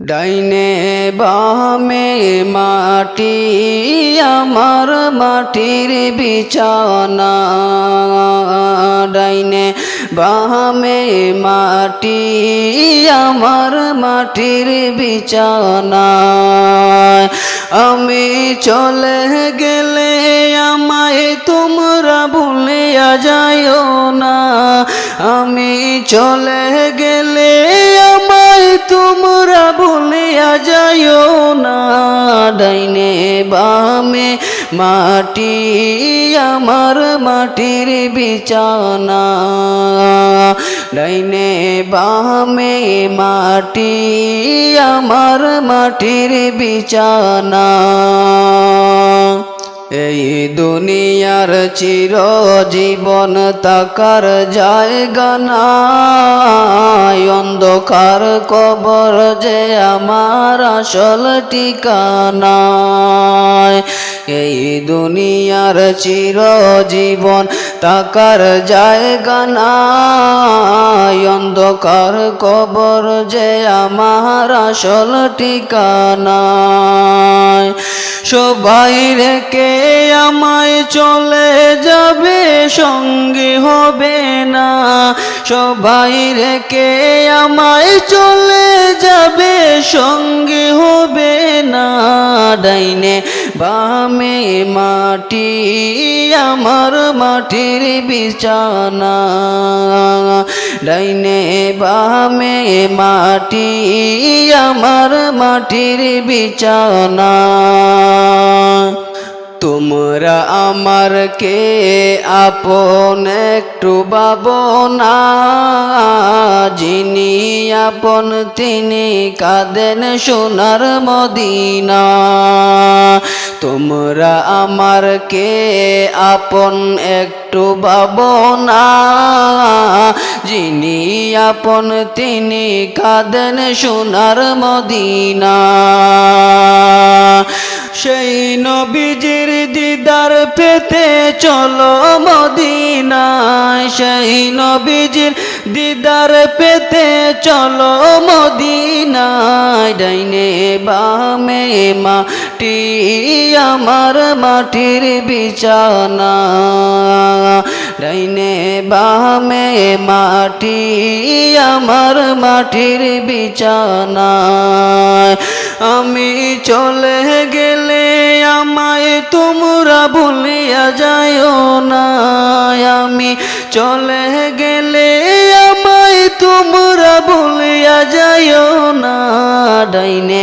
ডাইনে বামে মাটি, আমার মাটির বিছানা। ডাইনে বামে মাটি, আমার মাটির বিছানা। আমি চলে গেলে আমায় তোমরা ভুলিয়া যাইও না। আমি চলে গেলে আমায় তোমরা ভুলিয়া যাইও না, ডাইনে বামে মাটি, আমার মাটির বিছানা। ডাইনে বামে মাটি, আমার মাটির বিছানা। এই দুনিয়ার চির জীবন তাকার জায়গা নাই। অন্ধকার কবর যে আমার আসল ঠিকানা এই দুনিয়ার চির জীবন তাকার জায়গা নাই। অন্ধকার কবর যে আমার আসল ঠিকানা। সবাই রেখে আমায় চলে যাবে, সঙ্গী হবে না। সবাই রেখে আমায় চলে যাবে, সঙ্গে হবে না ডাইনে। বামে মাটি, আমার মাটির বিছানা। ডাইনে বামে মাটি, আমার মাটির বিছানা। তোমরা আমার কে? আপন একটু বাবনা যিনি আপন, তিনি কাঁদেন সোনার মদিনা। তোমরা আমার কে? আপন একটু বাবনা যিনি আপন, তিনি কাঁদেন সোনার মদিনা। সেই নবীজির দিদার পেতে চলো মদিনায়। সেই নবীজির দিদার পেতে চলো মদিনায়। ডাইনে বামে মাটি, আমার মাটির বিছানা। ডাইনে বামে মাটি, আমার মাটির বিছানা। আমি চলে গেলে আমায় তোমরা ভুলিয়া যাইও না। আমি চলে গেলে আমায় তোমরা ভুলিয়া যাইও না। ডাইনে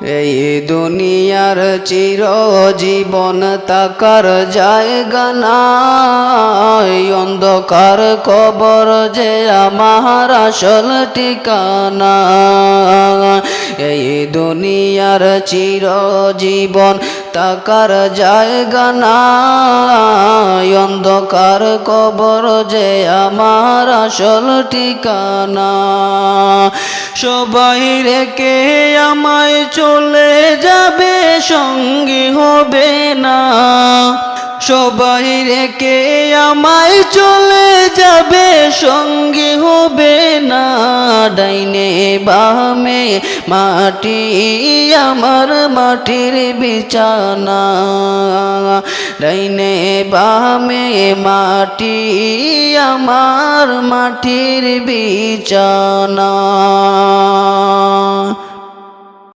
এই দুনিয়ার চির জীবন তাকার জায়গা নাই। অন্ধকার কবর যে আমার আসল ঠিকানা। এই দুনিয়ার চির জীবন তাকার জায়গা নাই। অন্ধকার কবর যে আমার আসল ঠিকানা। সবাই রেখে আমায় চলে যাবে সঙ্গী হবে না। সবাই রেখে আমায় যাবে, সঙ্গী হবে না ডাইনে বামে। মাটি আমার মাটির বিছানা। ডাইনে বামে মাটি আমার মাটির বিছানা।